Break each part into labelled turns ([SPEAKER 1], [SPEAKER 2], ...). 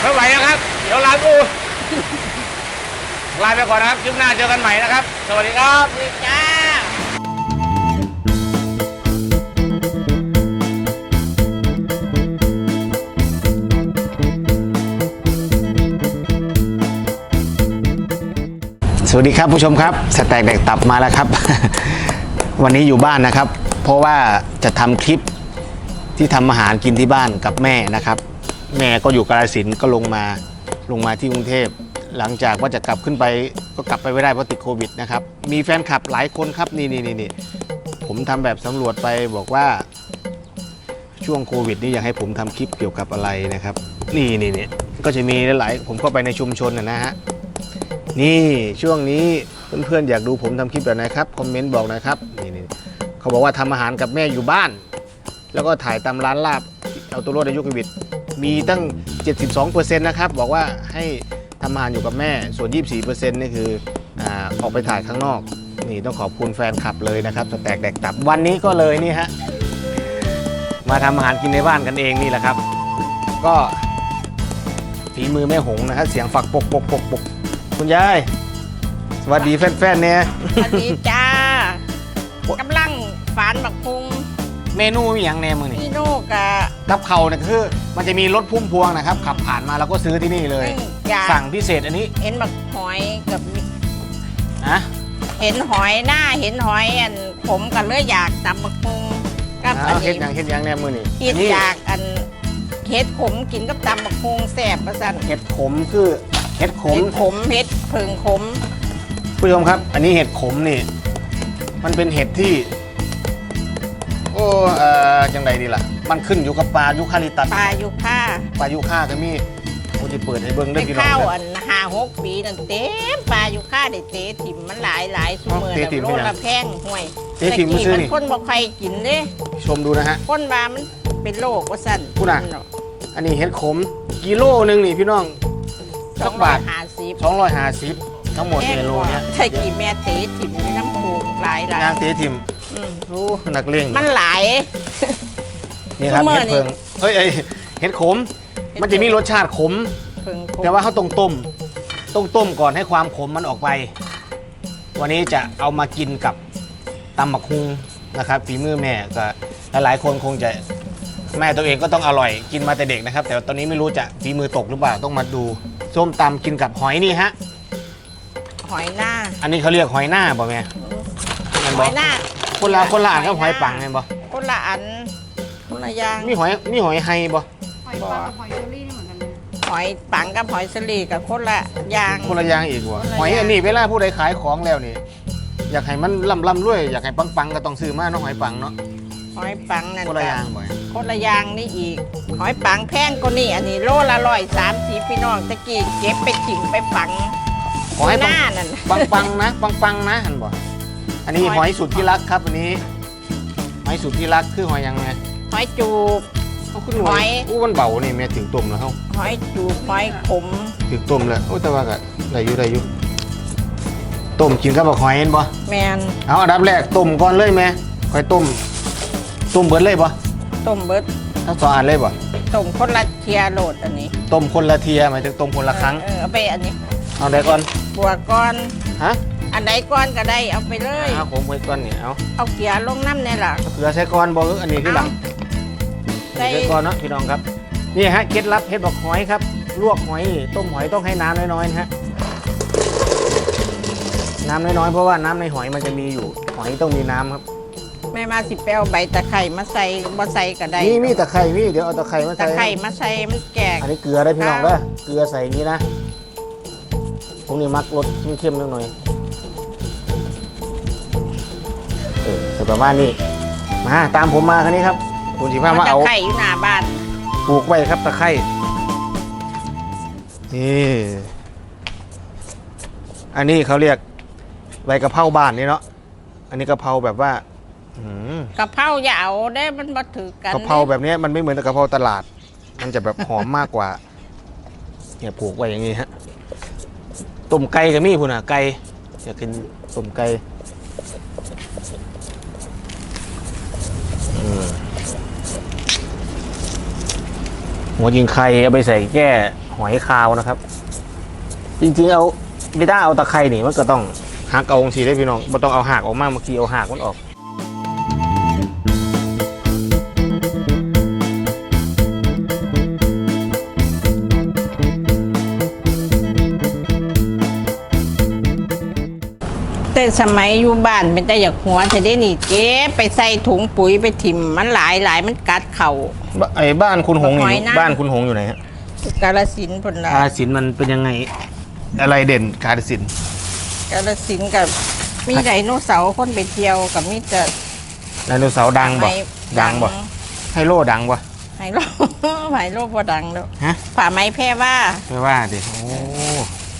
[SPEAKER 1] ไม่ไหวแล้วครับ เดี๋ยวลากูลาไปก่อนนะครับคลิปหน้าเจอกันใหม่นะครับ สวัสดีครับ
[SPEAKER 2] จ้า
[SPEAKER 3] สวัสดีครับผู้ชมครับสแต็กแดกตับมาแล้วครับ วันนี้อยู่บ้านนะครับ เพราะว่าจะทำคลิปที่ทำอาหารกินที่บ้านกับแม่นะครับ แม่ก็อยู่กาฬสินก็ลงมาลงมาที่กรุงเทพ หลังจากว่าจะกลับขึ้นไปก็กลับไปไม่ได้เพราะติดโควิดนะครับ มีแฟนคลับหลายคนครับนี่นี่นี่นี่ผมทำแบบสำรวจไปบอกว่า ช่วงโควิด นี่อยากให้ผมทำคลิปเกี่ยวกับอะไรนะครับ นี่นี่นี่ก็จะมีหลายผมเข้าไปในชุมชนนะฮะนี่ช่วงนี้เพื่อนๆอยากดูผมทำคลิปแบบไหนครับคอมเมนต์บอกนะครับนี่นี่เขาบอกว่าทำอาหารกับแม่อยู่บ้าน แล้วก็ถ่ายตามร้านลาบเอาตัวรอดในยุคโควิด มีตั้ง 72%นะครับบอกว่าให้ทำอาหารอยู่กับแม่ ส่วน 24%นี่คืออาออกไปถ่ายข้างนอก นี่ต้องขอบคุณแฟนคลับเลยนะครับสแต็กแดกตับวันนี้ก็เลยนี่ฮะ มาทำอาหารกินในบ้านกันเองนี่แหละครับ ก็ฝีมือแม่หงนะครับเสียงฝักปกปกปกปกคุณยาย สวัสดีแฟนๆเนี่ย
[SPEAKER 2] สวัสดีจ้ากำลังฝานบักพุง
[SPEAKER 3] เมนูมีอย่างแน่มือนี่
[SPEAKER 2] พี่โน่กะ
[SPEAKER 3] กับเขาเนี่ยคือมันจะมีรถพุ่มพวงนะครับ ขับผ่านมาเราก็ซื้อที่นี่เลย
[SPEAKER 2] นึ่งอยาก
[SPEAKER 3] สั่งพิเศษอันนี้
[SPEAKER 2] เห็นบักหอยกับ
[SPEAKER 3] นะ
[SPEAKER 2] เห็นหอยหน้าเห็นหอยอันผมก็เลยอยากตำบักพุงกับอัน
[SPEAKER 3] เอาเฮ็ด
[SPEAKER 2] นี้
[SPEAKER 3] อย่างเฮ็ดอย่างแน่มือนี่
[SPEAKER 2] คิด
[SPEAKER 3] นี่
[SPEAKER 2] อยากอันเห็ดขมกินกับตำบักพุงแซ่บประสัน
[SPEAKER 3] เห็ดขมคือเห็ดขม
[SPEAKER 2] เห็ดขมเห็ดผึ่งขม
[SPEAKER 3] ผู้ชมครับ อันนี้เห็ดขมนี่ มันเป็นเห็ดที่ โอ้เอ่อจังใดดีล่ะ มันขึ้นอยู่กับปลายุคาลิตัส
[SPEAKER 2] ปลายุค่า
[SPEAKER 3] ปลายุค่าก็มีโอ้จะเปิดให้เบิ่ง
[SPEAKER 2] ไป
[SPEAKER 3] ได้อพี่น้อง
[SPEAKER 2] ข้าว
[SPEAKER 3] เด้อ
[SPEAKER 2] อันหาหกปีนั่นเต็มปลายุค่าได้เตะถิ่มมันหลายหลายสุเมอ
[SPEAKER 3] เตะถิ่ม
[SPEAKER 2] โล
[SPEAKER 3] เป็นหยัง
[SPEAKER 2] ละแพงห่วย
[SPEAKER 3] เตะถิ่ม
[SPEAKER 2] แต่
[SPEAKER 3] มาซื้อ
[SPEAKER 2] กี้
[SPEAKER 3] นี่
[SPEAKER 2] มันคนบ่ใครกินเด้
[SPEAKER 3] ชมดูนะฮะ
[SPEAKER 2] คนว่ามันเป็นโรคว่าสั่น
[SPEAKER 3] พูดน่ะ อันนี้เห็ดขมกิโลหนึงนี่พี่น้อง
[SPEAKER 2] ส
[SPEAKER 3] สั
[SPEAKER 2] อกง
[SPEAKER 3] บาท
[SPEAKER 2] หาสิบ
[SPEAKER 3] 250ทั้งหมด
[SPEAKER 2] แพง
[SPEAKER 3] ในโล
[SPEAKER 2] กว่า
[SPEAKER 3] เนี้ย
[SPEAKER 2] ใช่กี่แม่เตะถิ่มในน้ำผูกหลายหลาย
[SPEAKER 3] ยางเตะทิม
[SPEAKER 2] อืม
[SPEAKER 3] โอ้นักเลง
[SPEAKER 2] มันหลาย
[SPEAKER 3] นี่ครับ
[SPEAKER 2] ซุมื้อ
[SPEAKER 3] เห็ดเพิงเอ้ยเอ้ยเห็ดขม มันจะมีรสชาติขม
[SPEAKER 2] เพิ่ง
[SPEAKER 3] แต่ว่าเขาต้องต้มต้องต้มก่อนให้ความขมมันออกไป วันนี้จะเอามากินกับตำบักฮุงนะครับฝีมือแม่ก็หลายๆคนคงจะแม่ตัวเองก็ต้องอร่อยกินมาแต่เด็กนะครับ แต่ว่าตอนนี้ไม่รู้จะฝีมือตกหรือเปล่าต้องมาดูส้มตำกินกับหอยนี่ฮะ
[SPEAKER 2] หอยหน้า
[SPEAKER 3] อันนี้เขาเรียกหอยหน้าบ่แม่มัน
[SPEAKER 2] ห
[SPEAKER 3] บอ
[SPEAKER 2] อยหน้า
[SPEAKER 3] คนละคนละอันกับหอยปังไงบ่
[SPEAKER 2] คนละอัน คนละอย่าง
[SPEAKER 3] มีหอยมีหอยไฮบ่
[SPEAKER 4] หอยปลากับหอยเชอรี่นี่เหมือนกันนะ
[SPEAKER 2] หอยปังกับหอยสลีกับคนละอย่าง
[SPEAKER 3] คนละอย่างอีกว่ะ
[SPEAKER 2] คนละ
[SPEAKER 3] หอย
[SPEAKER 2] อย่าง
[SPEAKER 3] อันนี้เวลาผู้ใดขายของแล้วนี่ อยากให้มันล่ำล่ำรวยอยากให้ปังปังๆก็ต้องซื้อมาเนาะหอยปังเนาะ
[SPEAKER 2] หอยปังนั่น
[SPEAKER 3] คนละ
[SPEAKER 2] ก็
[SPEAKER 3] อย่างบ่อย
[SPEAKER 2] คนละอย่างนี่อีก หอยปังแพงก็นี่อันนี้โลละร้อยสามสีพี่น้องตะกี้เก็บไปถิ่มไปฝัง
[SPEAKER 3] ขอให้
[SPEAKER 2] ห
[SPEAKER 3] ปัง
[SPEAKER 2] น้านั่น
[SPEAKER 3] ปังปังๆนะปังปังๆนะหันบ่อันนี้
[SPEAKER 2] หอย
[SPEAKER 3] หอยสุดที่รักครับอันนี้หอยสุดที่รักคือหอยยังไง
[SPEAKER 2] หอยจูบ
[SPEAKER 3] เขาขึ้นห
[SPEAKER 2] ห
[SPEAKER 3] อ
[SPEAKER 2] อยย
[SPEAKER 3] อู้มันเบานี่แม่ถึงต้มแล้วเขา
[SPEAKER 2] หอยจูบหอยขม
[SPEAKER 3] ถึงต้มแล้วโอ้แต่ว่าก็ได้อยู่ได้อยู่ต้มกินกับบักหอยเห็นบ่
[SPEAKER 2] แมน
[SPEAKER 3] เอาอันดับแรกต้มก่อนเลยแม่ค่อยต้ม ต้มเบิดเลยบ่
[SPEAKER 2] ต้มเบิด
[SPEAKER 3] ทั้งสองอันเลยบ่
[SPEAKER 2] ต้มคนละเทียโหลดอันนี้
[SPEAKER 3] ต้มคนละเทียหมายถึงต้มคนละครั้ง
[SPEAKER 2] เออเอาไปอันนี้
[SPEAKER 3] เอาได้ก่อน
[SPEAKER 2] บัวก้อน
[SPEAKER 3] ฮะ
[SPEAKER 2] อันไหนก้อนก็ได้เอาไปเลย
[SPEAKER 3] เอาผมไว้ก่อนนี่เอา
[SPEAKER 2] เอาเกลือลงน้ำเนี่ยล่ะ
[SPEAKER 3] เกลือใช้ก่อนบ่อันนี้คือหลัง
[SPEAKER 2] ใส่
[SPEAKER 3] ใช้ก่อนเนาะพี่น้องครับนี่ฮะเคล็ดลับเฮ็ดบอกหอยครับ ลวกหอยนี่ต้มหอยต้องให้น้ำน้อยๆนะฮะน้ำน้อยๆ เพราะว่าน้ำในหอยมันจะมีอยู่ หอยต้องมีน้ำครับ
[SPEAKER 2] แม่มาสิไปเอาใบตะไคร่มาใส่บ่ใส่ก็ได้
[SPEAKER 3] นี่มีตะไคร่มีเดี๋ยวเอาตะไคร่มา
[SPEAKER 2] ตะ
[SPEAKER 3] ใส่
[SPEAKER 2] ไคร่มาใส่มันแก่
[SPEAKER 3] อันนี้เกลือได้พี่น้องเด้อเกลือใส่อย่างนี้นะ ผมนี่มักรสเข้มๆนิดหน่อยเออแต่ประมาณนี้มาตามผมมาคันนี้ครับคุณสิพามา
[SPEAKER 2] ตะ
[SPEAKER 3] เอา
[SPEAKER 2] ไคร่อยู่หน้าบ้าน
[SPEAKER 3] ปลูกไว้ครับตะไคร่นี่อันนี้เขาเรียกใบกะเพราบ้านนี่เนาะอันนี้กะเพราแบบว่าอืม
[SPEAKER 2] กะเพราอย่าเอาได้มันบ่ถือกัน
[SPEAKER 3] กะเพราแบบเนี้ยมันไม่เหมือนกับกะเพราตลาด มันจะแบบหอมมากกว่าเนี่ยปลูกไว้อย่างนี้ฮะ ต้มไก่กับมี่พุ่นอะไก่อยากกินต้มไก่หัวยิงไข่เอาไปใส่แก้หอยคาวนะครับ จริงๆเอาไม่ได้เอาตะไคร่นี่มันก็ต้องหักเอาองศีได้พี่น้องมันต้องเอาหักออกมากเมื่อกี้เอาหักมันออก
[SPEAKER 2] แต่สมัยอยู่บ้านเป็นแต่อยากหัวจะได้นี่เก็บไปใส่ถุงปุ๋ยไปถิ่มมันหลายหลายมันกัดเข่า
[SPEAKER 3] บไอ้บ้านคุณหงอยู่
[SPEAKER 2] หอยนาง
[SPEAKER 3] บ้านคุณหงอยู่ไหนฮะ
[SPEAKER 2] กาลสินธุ์พนละ
[SPEAKER 3] กาฬสินธุ์มันเป็นยังไง อะไรเด่นกาฬสินธุ์
[SPEAKER 2] กาลสินธุ์กับมีไดโนเสาร์คนไปเที่ยวกับมีแต่
[SPEAKER 3] ไดโนเสาร์ดังบ่
[SPEAKER 2] ไม้
[SPEAKER 3] ดังบ่ไฮโลดังบ่
[SPEAKER 2] ไฮโลไฮโลพอดังแล้ว
[SPEAKER 3] ฮะ
[SPEAKER 2] ฝ่าไม้แพร่ว่า
[SPEAKER 3] ไม่ว่าดิโอ้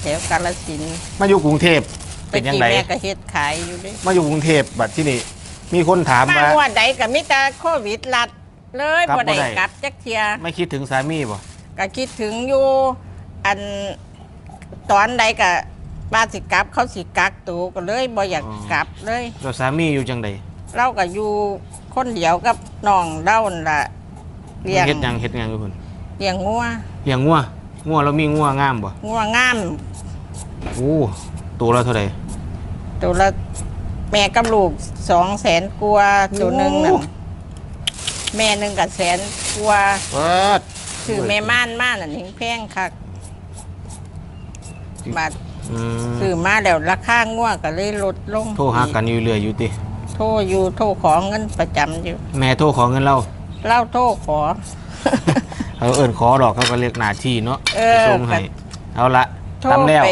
[SPEAKER 2] แถวกาลสินธุ์
[SPEAKER 3] มาอยู่กรุงเทพ
[SPEAKER 2] ตะ
[SPEAKER 3] เป็นยัง
[SPEAKER 2] กี้
[SPEAKER 3] ไง
[SPEAKER 2] แม่ก็เฮ็ดขายอยู่เด้
[SPEAKER 3] มาอยู่กรุงเทพบัดที่นี่มีคนถาม
[SPEAKER 2] มา
[SPEAKER 3] ว่า
[SPEAKER 2] งวดใดก็มีแต่โควิดลัด เลย
[SPEAKER 3] กลับ
[SPEAKER 2] บ่ได้
[SPEAKER 3] บ่ได้
[SPEAKER 2] กลับจักเทีย
[SPEAKER 3] ไม่คิดถึงสามีบ่
[SPEAKER 2] ก็คิดถึงอยู่อันตอนใดก็บ้านสิกลับ เขาสิกักตัวก็เลยบ่อยากกลับเลย
[SPEAKER 3] เราสามีอยู่จังใด
[SPEAKER 2] เราก็อยู่คนเดียวกับน้องเล่านั่นล่ะเลี้ยง
[SPEAKER 3] เฮ็ดหยังเฮ็ดหยังอยู่พุ่น
[SPEAKER 2] เลี้ยงงัว
[SPEAKER 3] เลี้ยงงัวงัวเรามีงัวงามบ่
[SPEAKER 2] งัวงาม
[SPEAKER 3] โอ้ ตัวละเท่าไหร่
[SPEAKER 2] ตัวละแม่กับลูกสองแสนกว่าตัวหนึ่งน่ะ
[SPEAKER 3] โอ้
[SPEAKER 2] แม่หนึ่งกับแสนกว่า
[SPEAKER 3] เปิด
[SPEAKER 2] ซื้อแม่ม่านม่านอันนี้แพงคักบาท
[SPEAKER 3] อืม
[SPEAKER 2] ซื้อมาแล้วราคางัวก็เลยลดลง
[SPEAKER 3] โทรหากันอยู่เรื่อยอยู่ติ
[SPEAKER 2] โทรอยู่โทรขอเงินประจำอยู่
[SPEAKER 3] แม่โทรขอเงินเรา
[SPEAKER 2] เล่าโทรขอ
[SPEAKER 3] เขาเอิ้นขอดอกเขาก็เรียกหน้าที่เนาะ
[SPEAKER 2] เออ
[SPEAKER 3] ส่งให้เอาละ
[SPEAKER 2] โทร
[SPEAKER 3] ทำแล้ว
[SPEAKER 2] ไป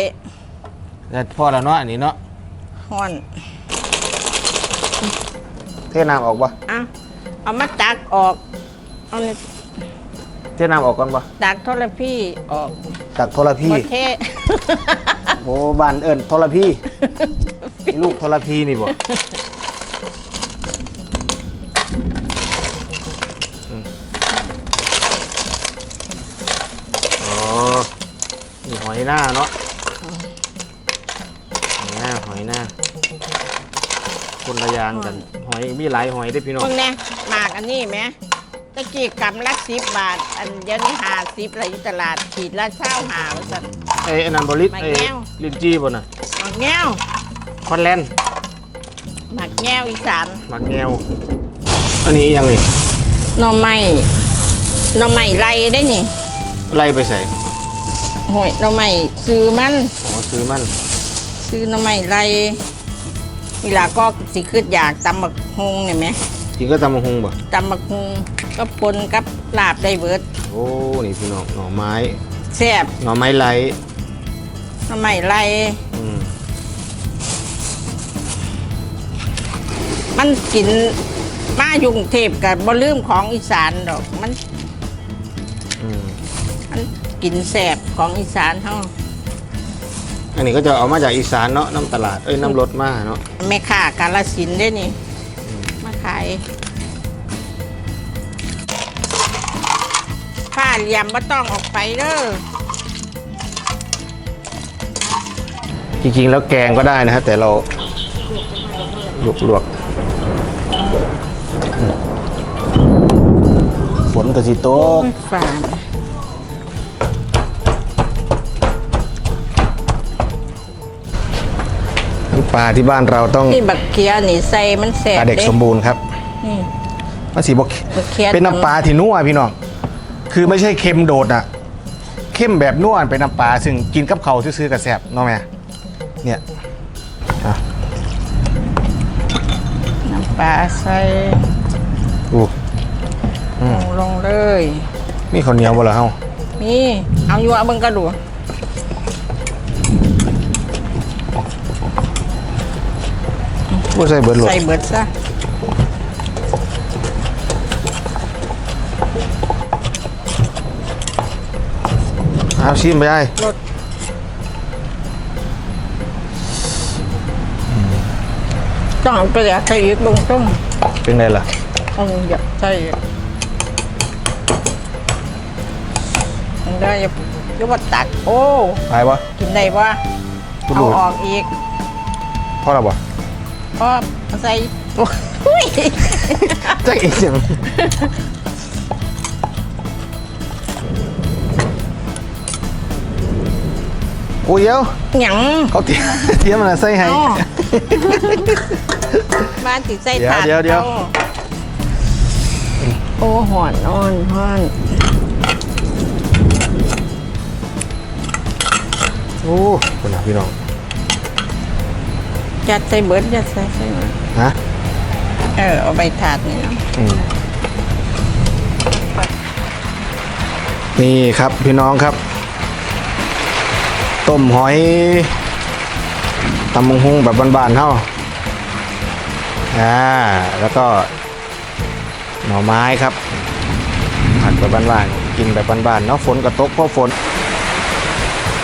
[SPEAKER 3] แต่พ่อแล้วเนาะอันนี้เนาะ
[SPEAKER 2] ฮ้อน
[SPEAKER 3] เทน้ำออกบ่
[SPEAKER 2] อะเอามาตักออกเอานี่
[SPEAKER 3] เทน้ำออกก่อนบ่
[SPEAKER 2] ตักโทรพี่ออก
[SPEAKER 3] จากโทรพี
[SPEAKER 2] บ่เท
[SPEAKER 3] โอ้บ้านเอิ้นโทรพีลูกโทรพีนี่บ่อืมอ๋อนี่หอยหน้าเนาะหอยหน้าหอยหน้า คน ละอย่างกันหอยมีหลายหอยได้อพี่น้อง
[SPEAKER 2] มึงแน่หมากอันนี้ไหมตะกี้กำละสิบบาท อันเดี๋ยวนี้หาสิบอะไรอยู่ตลาดขีดละเช้าหาว่าสัน
[SPEAKER 3] เอ้ยอันนั้นบริษ
[SPEAKER 2] มา
[SPEAKER 3] เอ้ย
[SPEAKER 2] แก้ว
[SPEAKER 3] ลินจี้บ่น่ะ
[SPEAKER 2] หมากแง้ว
[SPEAKER 3] คอนแลนด์
[SPEAKER 2] หมากแง้วอีสาน
[SPEAKER 3] หมักแงวอันนี้ยังนี่
[SPEAKER 2] หน่อไม้หน่อไม้ไรได้นี่
[SPEAKER 3] ไล่ไปใส่
[SPEAKER 2] โหยหน่อไม้ซื้อมัน
[SPEAKER 3] อ๋อซื้อมัน
[SPEAKER 2] ซื้อหน่อไม้ไร เวลาก็สิขึ้นอยากตำบักฮงเนี่ยไหม
[SPEAKER 3] กินก็ตำมะฮุงบ่
[SPEAKER 2] ตำบักฮงก็ปนกับลาบได้เบิด
[SPEAKER 3] โอ้นี่พี่น้องหน่อไม้
[SPEAKER 2] แซ่บ
[SPEAKER 3] หน่อไม้ไล่
[SPEAKER 2] หน่อไม้ไร
[SPEAKER 3] อืม
[SPEAKER 2] มันกินมาอยู่กรุงเทพกับบ่ลืมของอีสานดอกมัน
[SPEAKER 3] อืม
[SPEAKER 2] มันกินแซ่บของอีสานเฮา
[SPEAKER 3] อันนี้ก็จะเอามาจากอีสานเนาะน้ำตลาดเอ้ยน้ำรถมาเนาะ
[SPEAKER 2] แม่ค้ากาลสินธุ์ได้นี่ มาขายผ้าเหลี่ยมบ่ต้องออกไปเด้อ
[SPEAKER 3] จริงๆแล้วแกงก็ได้นะฮะแต่เราลวกลวกอืมฝนกระสิโตก
[SPEAKER 2] ฝาน
[SPEAKER 3] น้ำปลาที่บ้านเราต้อง
[SPEAKER 2] นี่บักเขียนี่ใส่มันแซ่
[SPEAKER 3] ป
[SPEAKER 2] บ
[SPEAKER 3] ลาเด็ก
[SPEAKER 2] ด้
[SPEAKER 3] สมบูรณ์ครับ
[SPEAKER 2] นี่
[SPEAKER 3] มันสีบอก
[SPEAKER 2] บักเขีย
[SPEAKER 3] เป็นน้ำปลาที่นัวพี่น้องคือไม่ใช่เค็มโดดอะเข้มแบบนัวเป็นน้ำปลาซึ่งกินกับเขาวซื้อๆกับแซ่บเนาะแม่เนี่ยอะ
[SPEAKER 2] น้ำปลาใส่
[SPEAKER 3] อู้
[SPEAKER 2] ลงลงเลย
[SPEAKER 3] มีข้าวเหนียวบ่ล่ะเฮา
[SPEAKER 2] นี่เอาอยู่เอาเบิ่งกระดูก
[SPEAKER 3] บ่ใส่เบิดโหลด
[SPEAKER 2] ใส่เบิดซะ
[SPEAKER 3] เอาชิมไปได้
[SPEAKER 2] รสต้องเอาไปแล้วใส่อีกเบิ่งต้ม
[SPEAKER 3] เป็นไงล่ะ
[SPEAKER 2] เอาอยากใส่ได้อยุบตัด โอ้
[SPEAKER 3] ไปบ่
[SPEAKER 2] กินได้ปะ
[SPEAKER 3] กู
[SPEAKER 2] เอา
[SPEAKER 3] ดู
[SPEAKER 2] ออกอีก
[SPEAKER 3] พอแล้วบ่
[SPEAKER 2] พอเอาใส่โอ้ย
[SPEAKER 3] จักอีกหยังโอ้เดี๋ยว
[SPEAKER 2] หยัง
[SPEAKER 3] เขาเตรียมเตรียมอะไรใส่ให้
[SPEAKER 2] อ๋อบ้านติดใส่
[SPEAKER 3] เดี๋ยว
[SPEAKER 2] ถาด
[SPEAKER 3] เดี๋ยวเดี๋ยว
[SPEAKER 2] อาโอ้หอนอ่อนหอน
[SPEAKER 3] โอ้คุณนะพี่น้อง
[SPEAKER 2] จัดใส่เบิร์ดจัดใส่ใส่หน่อย
[SPEAKER 3] ฮะ
[SPEAKER 2] เออเอาใบถาดนี่เนาะ
[SPEAKER 3] อืมนี่ครับพี่น้องครับ ต้มหอยตำมงฮุงแบบบานๆเท่าอ่าแล้วก็ หน่อไม้ครับผัดแบบบ้านๆกินแบบบ้านๆเนาะฝนกระตกเพราะฝน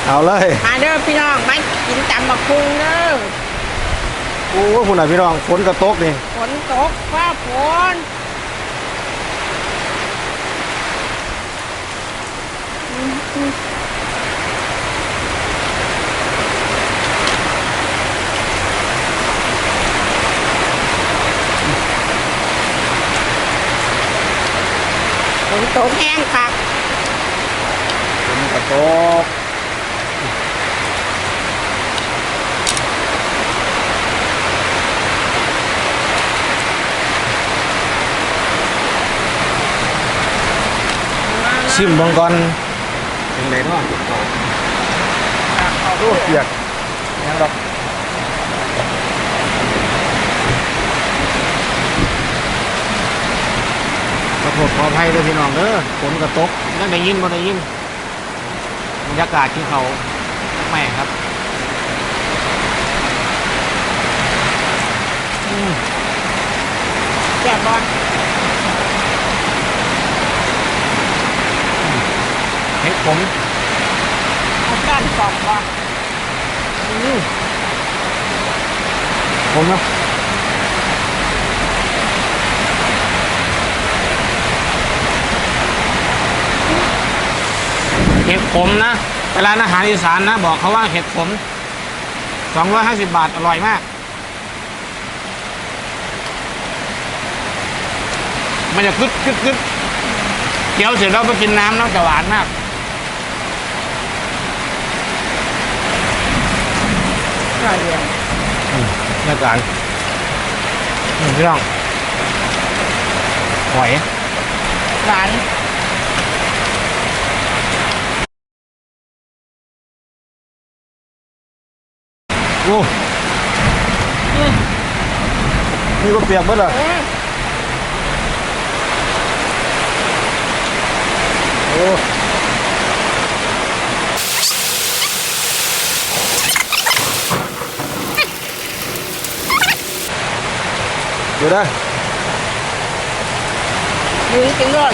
[SPEAKER 3] เอาเลย
[SPEAKER 2] มาเด้อพี่น้องมากินตำบักคุงเด้อ
[SPEAKER 3] โอ้คุณอะพี่น้องฝนกระตกนี่
[SPEAKER 2] ฝนตกฟ้าฝนฝนตกแห้งคัก
[SPEAKER 3] ฝนกระตก ชิมเบังก่อนเป็นไรเนาะโอ้เปียกยังดอกขอโทษขออภัยด้วยพี่น้องเด้อฝนกระตกนั่นได้ยินบ่ได้ยินบรรยากาศที่เขาแม่ครับอืม
[SPEAKER 2] แซ่บบอล
[SPEAKER 3] เห็ดผม
[SPEAKER 2] เอาก้านกรอบบอล
[SPEAKER 3] ผมนะเห็ดผมนะเวลานอาหารอีสานนะ บอกเขาว่าเห็ดผม250 บาท อร่อยมาก มันจะกึดกึดกึดเคี้ยวเสร็จแล้วไปกินน้ำน้ำจะหวานมาก
[SPEAKER 2] อร่อยเลย
[SPEAKER 3] ในการอืมพี่น้องหอย
[SPEAKER 2] หวาน
[SPEAKER 3] โอ้นี่ก็เปียกหมดเลย
[SPEAKER 2] เอ อ
[SPEAKER 3] โอ้เดี๋ยวได้
[SPEAKER 2] ยืนกินเลย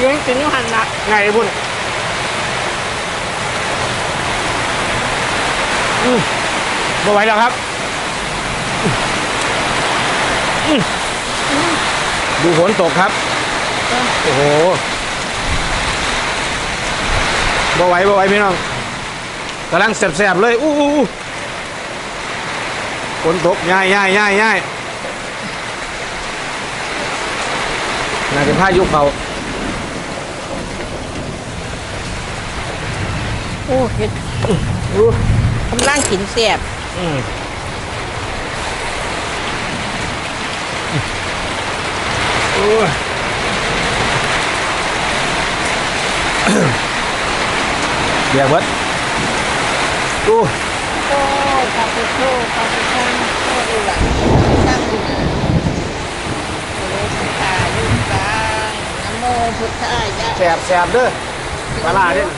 [SPEAKER 2] ยืนกินอยู่หันละ
[SPEAKER 3] ไงไอ้บุญอืมไม่ไหวแล้วครับอืมดูฝนตกครับ โอ้โหบ่ไหวบ่ไหวพี่น้องกำลังแสบๆเลย อู้อู้อู้ ฝนตกย่ายย่ายย่ายย่ายน่าจะพายุเขา
[SPEAKER 2] โอ้เห็ด
[SPEAKER 3] อู้
[SPEAKER 2] กำลังกินเสียบ
[SPEAKER 3] อืมโอ้ยเดี๋ยวเบิดอู้
[SPEAKER 2] โอ้คาปูโต้คาปูช่างโอ้ดูหลังช่างดูบ้ายุกลานะโมพุทธายะ
[SPEAKER 3] แสบแสบเด้อปลาร้าเนี่
[SPEAKER 2] ย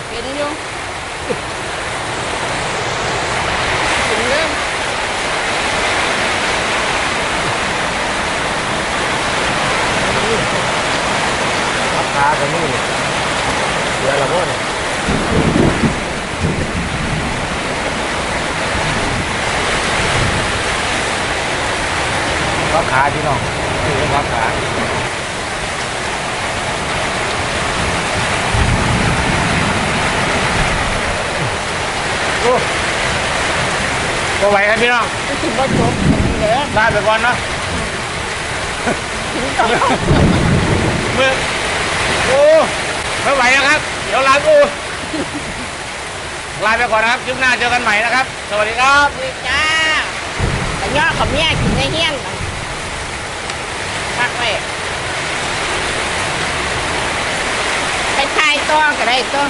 [SPEAKER 3] ขาพี่น้องคือหัวขาโอ้ก็ไหวครับพี่น้อง
[SPEAKER 2] ถึกว่าจบเหลือ
[SPEAKER 3] ได้ไปก่อนเนาะมือโอ้ไม่ไหวแล้วครับ เดี๋ยวลากูลาไปก่อนนะครับยุคหน้าเจอกันใหม่นะครับ สวัสดีครับสวัส
[SPEAKER 2] ดีจ้าแต่ย่อกับเมียกินในเฮี้ยน พักไว้ไปทายต้อก็ได้ตัว